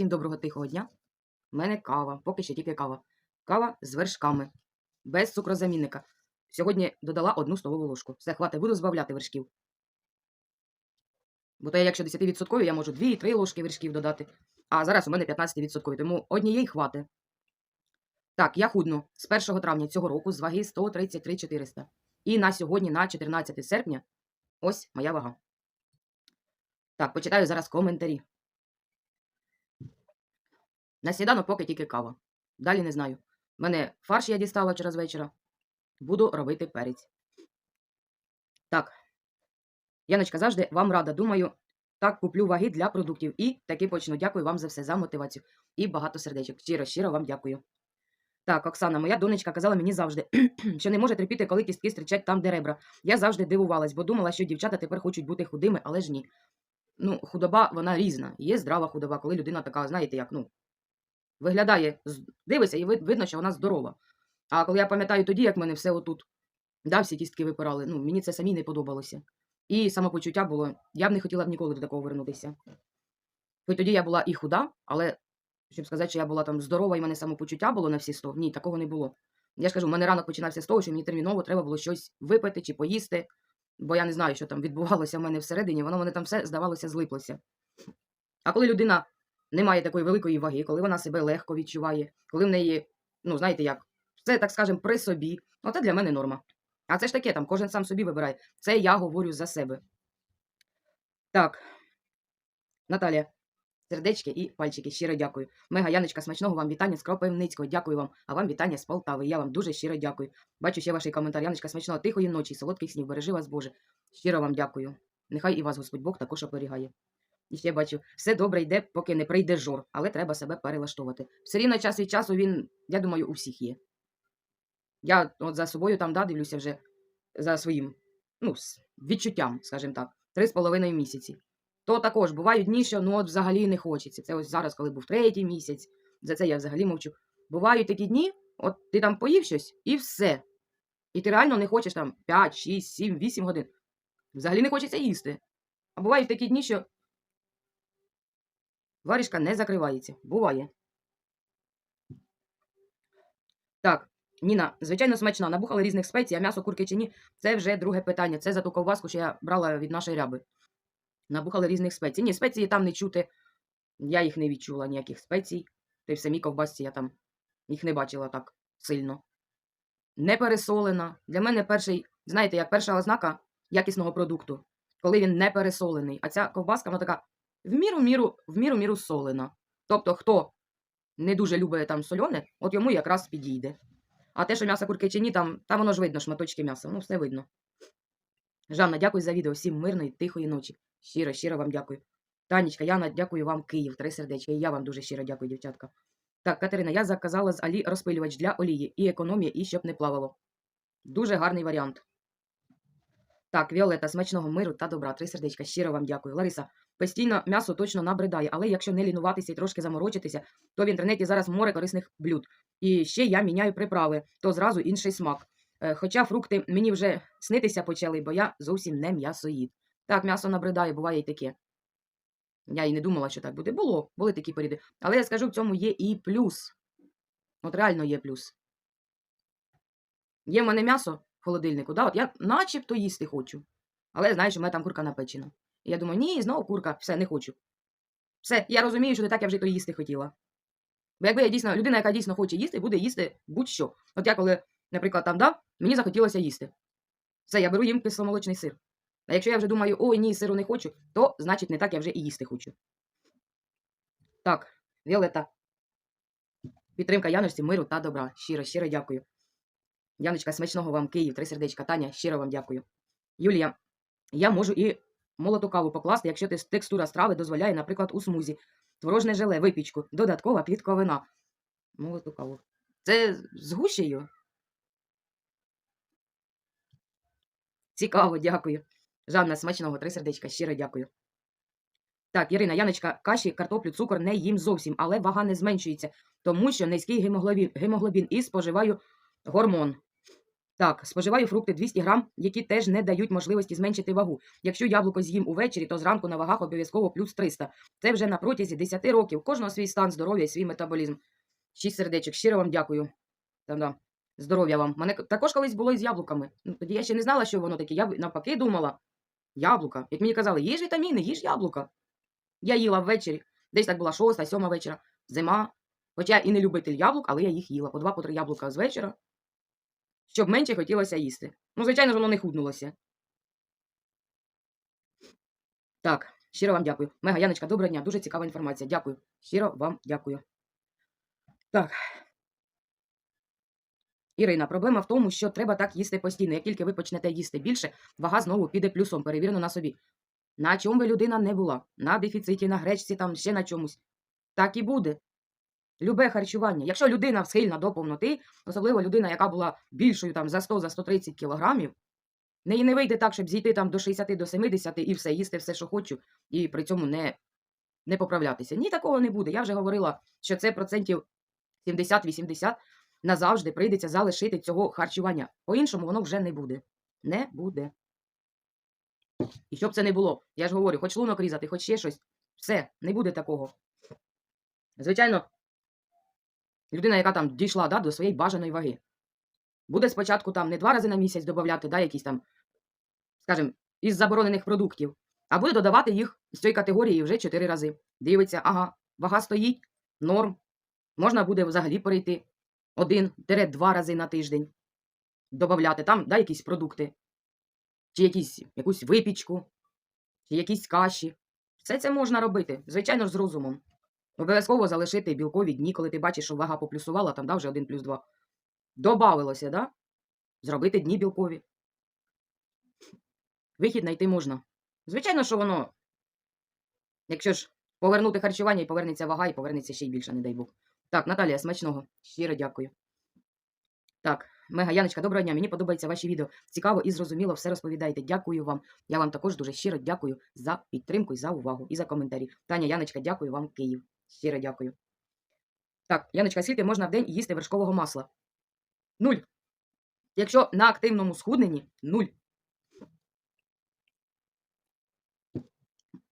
Всім доброго тихого дня. У мене кава, поки що тільки кава. Кава з вершками, без цукрозамінника. Сьогодні додала одну столову ложку. Все, хватить, буду збавляти вершків. Бо то я, якщо 10%, я можу 2-3 ложки вершків додати. А зараз у мене 15%, тому однієї хватить. Так, я худну з 1 травня цього року з ваги 133 400. І на сьогодні, на 14 серпня, ось моя вага. Так, почитаю зараз коментарі. На сніданок поки тільки кава. Далі не знаю. Мене фарш я дістала вчора з вечора. Буду робити перець. Так. Яночка, завжди вам рада. Думаю, так куплю ваги для продуктів. І таки почну. Дякую вам за все, за мотивацію. І багато сердечок. Щиро, щиро вам дякую. Так, Оксана, моя донечка казала мені завжди, що не може терпіти, коли кістки стрічать там, де ребра. Я завжди дивувалась, бо думала, що дівчата тепер хочуть бути худими, але ж ні. Ну, худоба, вона різна. Є здрава худоба, коли людина така, знаєте, як, ну, виглядає, дивиться, і видно, що вона здорова. А коли я пам'ятаю тоді, як мене все отут, да, всі кістки випирали, ну, мені це самі не подобалося. І самопочуття було, я б не хотіла б ніколи до такого вернутися. Хоч тоді я була і худа, але щоб сказати, що я була там здорова і мене самопочуття було на всі 100, ні, такого не було. Я ж кажу, в мене ранок починався з того, що мені терміново треба було щось випити чи поїсти, бо я не знаю, що там відбувалося в мене всередині, воно мене там все, здавалося, злиплося. А коли людина не має такої великої ваги, коли вона себе легко відчуває, коли в неї, ну, знаєте як, все, так скажемо, при собі, ну, це для мене норма. А це ж таке, там кожен сам собі вибирає. Це я говорю за себе. Так, Наталія, сердечки і пальчики. Щиро дякую. Мега Яночка, смачного вам вітання з Кропивницького. Дякую вам. А вам вітання з Полтави. Я вам дуже щиро дякую. Бачу ще ваш коментар. Яночка, смачного тихої ночі, солодких снів. Бережи вас, Боже. Щиро вам дякую. Нехай і вас Господь Бог також оберігає. І ще бачу, все добре йде, поки не прийде жор, але треба себе перелаштовувати. Все рівно час від часу він, я думаю, у всіх є. Я от за собою там да, дивлюся вже за своїм ну, відчуттям, скажімо так, три з половиною місяці. То також бувають дні, що ну от взагалі не хочеться. Це ось зараз, коли був третій місяць, за це я взагалі мовчу. Бувають такі дні, от ти там поїв щось і все. І ти реально не хочеш там 5, 6, 7, 8 годин. Взагалі не хочеться їсти. А бувають такі дні, що варішка не закривається. Буває. Так, Ніна, звичайно, смачна. Набухали різних спецій, а м'ясо курки чи ні, це вже друге питання. Це за ту ковбаску, що я брала від нашої ряби. Набухали різних спецій. Ні, спеції там не чути. Я їх не відчула, ніяких спецій. Та й в самій ковбасці я там їх не бачила так сильно. Не пересолена. Для мене перший, знаєте, як перша ознака якісного продукту, коли він не пересолений. А ця ковбаска, вона така в міру міру, в міру міру солена. Тобто, хто не дуже любить там сольоне, от йому якраз підійде. А те, що м'ясо курки чи ні, там, там воно ж видно, шматочки м'яса, ну все видно. Жанна, дякую за відео. Всім мирної, тихої ночі. Щиро, щиро вам дякую. Танечка, Яна, дякую вам, Київ, три сердечка. І я вам дуже щиро дякую, дівчатка. Так, Катерина, я заказала з Алі розпилювач для олії і економія, і щоб не плавало. Дуже гарний варіант. Так, Віолета, смачного миру та добра. Три сердечка. Щиро вам дякую. Лариса, постійно м'ясо точно набридає, але якщо не лінуватися і трошки заморочитися, то в інтернеті зараз море корисних блюд. І ще я міняю приправи, то зразу інший смак. Е, Хоча фрукти мені вже снитися почали, бо я зовсім не м'ясоїд. Так, м'ясо набридає, буває і таке. Я і не думала, що так буде. Було, були такі періоди. Але я скажу, в цьому є і плюс. От реально є плюс. Є в мене м'ясо в холодильнику, да? от я начебто їсти хочу. Але що в мене там курка напечена. Я думаю, ні, знову курка, все, не хочу. Все, я розумію, що не так я вже то їсти хотіла. Бо якби я дійсно, людина, яка дійсно хоче їсти, буде їсти будь-що. От я коли, наприклад, там дав, мені захотілося їсти. Все, я беру їм кисломолочний сир. А якщо я вже думаю, ой, ні, сиру не хочу, то значить не так я вже і їсти хочу. Так, Віолета. Підтримка Яночці, миру та добра. Щиро, щиро дякую. Яночка, смачного вам Київ, три сердечка. Таня, щиро вам дякую. Юлія, я можу і молоту каву покласти, якщо текстура страви дозволяє, наприклад, у смузі. Творожне желе, випічку, додаткова клітковина. Молоту каву. Це з гущею? Цікаво, дякую. Жанна, смачного, три сердечка, щиро дякую. Так, Ірина, Яночка, каші, картоплю, цукор не їм зовсім, але вага не зменшується, тому що низький гемоглобін, гемоглобін і споживаю гормон. Так, споживаю фрукти 200 грам, які теж не дають можливості зменшити вагу. Якщо яблуко з'їм увечері, то зранку на вагах обов'язково плюс 300. Це вже на протязі 10 років. Кожного свій стан здоров'я і свій метаболізм. Шість сердечок. Щиро вам дякую. Та-да. Здоров'я вам. Мене також колись було із яблуками. Ну, тоді я ще не знала, що воно таке. Я навпаки думала. Яблука. Як мені казали, їж вітаміни, їж яблука. Я їла ввечері. Десь так була шоста, сьома вечора, зима. Хоча я і не любитель яблук, але я їх їла. По два, по три яблука з вечора, щоб менше хотілося їсти. Ну, звичайно ж, воно не худнулося. Так, щиро вам дякую. Мега Яночка, доброго дня, дуже цікава інформація. Дякую. Щиро вам дякую. Так. Ірина, проблема в тому, що треба так їсти постійно. Як тільки ви почнете їсти більше, вага знову піде плюсом, перевірено на собі. На чому би людина не була, на дефіциті, на гречці, там ще на чомусь. Так і буде. Любе харчування. Якщо людина схильна до повноти, особливо людина, яка була більшою там за 100 за 130 кілограмів, неї не вийде так, щоб зійти там до 60 до 70 і все, їсти все, що хочу, і при цьому не, не поправлятися. Ні, такого не буде. Я вже говорила, що це процентів 70-80 назавжди прийдеться залишити цього харчування. По-іншому воно вже не буде. Не буде. І щоб це не було, я ж говорю, хоч лунок різати, хоч ще щось, все, не буде такого. Звичайно, людина, яка там дійшла да, до своєї бажаної ваги, буде спочатку там не два рази на місяць додавати, да, якісь там, скажімо, із заборонених продуктів, а буде додавати їх з цієї категорії вже чотири рази. Дивиться, ага, вага стоїть, норм. Можна буде взагалі перейти один-два рази на тиждень, додавати там да, якісь продукти, чи якісь, якусь випічку, чи якісь каші. Все це можна робити, звичайно з розумом. Обов'язково залишити білкові дні, коли ти бачиш, що вага поплюсувала, там да, вже 1 плюс 2. Добавилося, да? Зробити дні білкові. Вихід знайти можна. Звичайно, що воно, якщо ж повернути харчування і повернеться вага, і повернеться ще й більше, не дай Бог. Так, Наталія, смачного. Щиро дякую. Так, Мега Яночка, доброго дня. Мені подобаються ваші відео. Цікаво і зрозуміло все розповідаєте. Дякую вам. Я вам також дуже щиро дякую за підтримку і за увагу, і за коментарі. Таня Яночка, дякую вам, Київ. Щиро дякую. Так, Яночка, скільки можна в день їсти вершкового масла? Нуль. Якщо на активному схудненні нуль.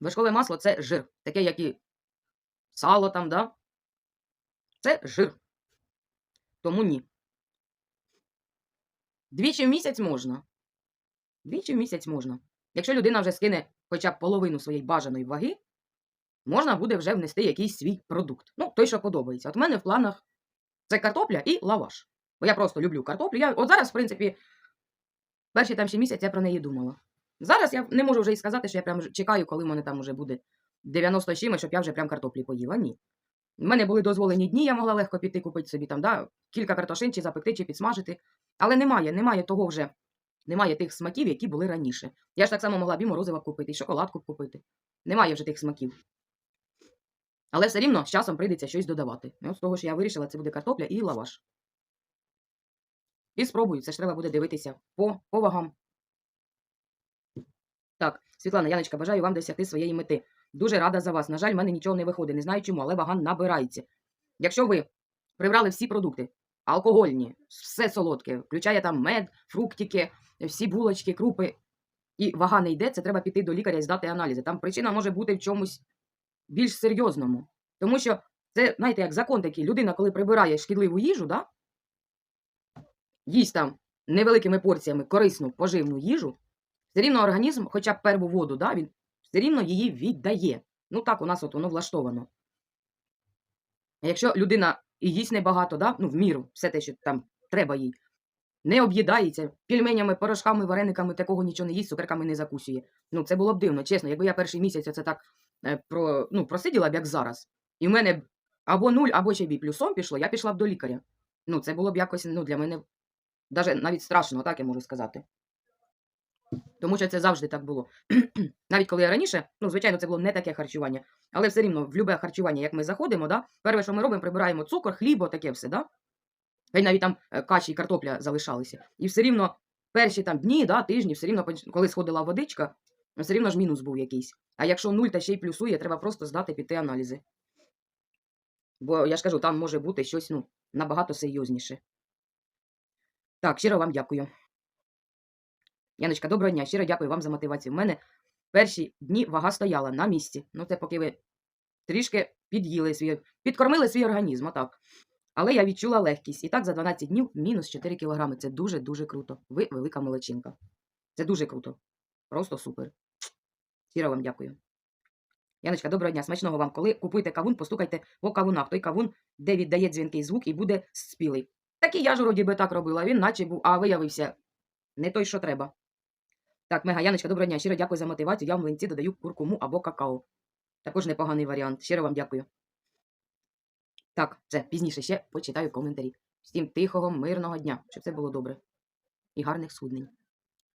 Вершкове масло це жир. Таке, як і сало там, да? Це жир. Тому ні. Двічі в місяць можна. Двічі в місяць можна. Якщо людина вже скине хоча б половину своєї бажаної ваги, можна буде вже внести якийсь свій продукт. Ну, той, що подобається. От в мене в планах це картопля і лаваш. Бо я просто люблю картоплю. Я, от зараз, в принципі, перший там ще місяць я про неї думала. Зараз я не можу вже і сказати, що я прям чекаю, коли в мене там вже буде 90 з чимось, щоб я вже прям картоплі поїла. Ні. У мене були дозволені дні, я могла легко піти купити собі там, да, кілька картошин, чи запекти, чи підсмажити. Але немає, немає того вже, немає тих смаків, які були раніше. Я ж так само могла б і морозива купити, і шоколадку купити. Немає вже тих смаків. Але все рівно з часом прийдеться щось додавати. Ну, з того, що я вирішила, це буде картопля і лаваш. І спробую, це ж треба буде дивитися по, по вагам. Так, Світлана Яночка, бажаю вам досягти своєї мети. Дуже рада за вас. На жаль, в мене нічого не виходить. Не знаю чому, але вага набирається. Якщо ви прибрали всі продукти, алкогольні, все солодке, включає там мед, фруктики, всі булочки, крупи, і вага не йде, це треба піти до лікаря і здати аналізи. Там причина може бути в чомусь більш серйозному. Тому що це, знаєте, як закон такий, людина, коли прибирає шкідливу їжу, да? їсть там невеликими порціями корисну поживну їжу, все рівно організм, хоча б перву воду, да, він все рівно її віддає. Ну так у нас от воно влаштовано. Якщо людина і їсть небагато, да, ну в міру, все те, що там треба їй, не об'їдається, пільменями, порошками, варениками, такого нічого не їсть, цукерками не закусує. Ну, це було б дивно, чесно. Якби я перший місяць це так про, ну, просиділа б, як зараз, і в мене або нуль, або ще б і плюсом пішло, я пішла б до лікаря. Ну, це було б якось ну, для мене даже навіть страшно, так я можу сказати. Тому що це завжди так було. Навіть коли я раніше, ну, звичайно, це було не таке харчування, але все рівно в любе харчування, як ми заходимо, да, перше, що ми робимо, прибираємо цукор, хлібо, таке все, да? Хай навіть там е, каші і картопля залишалися. І все рівно перші там дні, да, тижні, все рівно, коли сходила водичка, все рівно ж мінус був якийсь. А якщо нуль та ще й плюсує, треба просто здати піти аналізи. Бо я ж кажу, там може бути щось ну, набагато серйозніше. Так, щиро вам дякую. Яночка, доброго дня. Щиро дякую вам за мотивацію. У мене перші дні вага стояла на місці. Ну, це поки ви трішки під'їли свій, підкормили свій організм, отак. Але я відчула легкість. І так за 12 днів мінус 4 кілограми. Це дуже-дуже круто. Ви велика молодчинка. Це дуже круто. Просто супер. Щиро вам дякую. Яночка, доброго дня. Смачного вам. Коли купуєте кавун, постукайте по кавунах. Той кавун, де віддає дзвінкий звук і буде спілий. Так і я ж вроді би так робила. Він наче був, а виявився не той, що треба. Так, Мега, Яночка, доброго дня. Щиро дякую за мотивацію. Я в млинці додаю куркуму або какао. Також непоганий варіант. Щиро вам дякую. Так, все, пізніше ще почитаю коментарі. Всім тихого, мирного дня, щоб все було добре. І гарних суднень.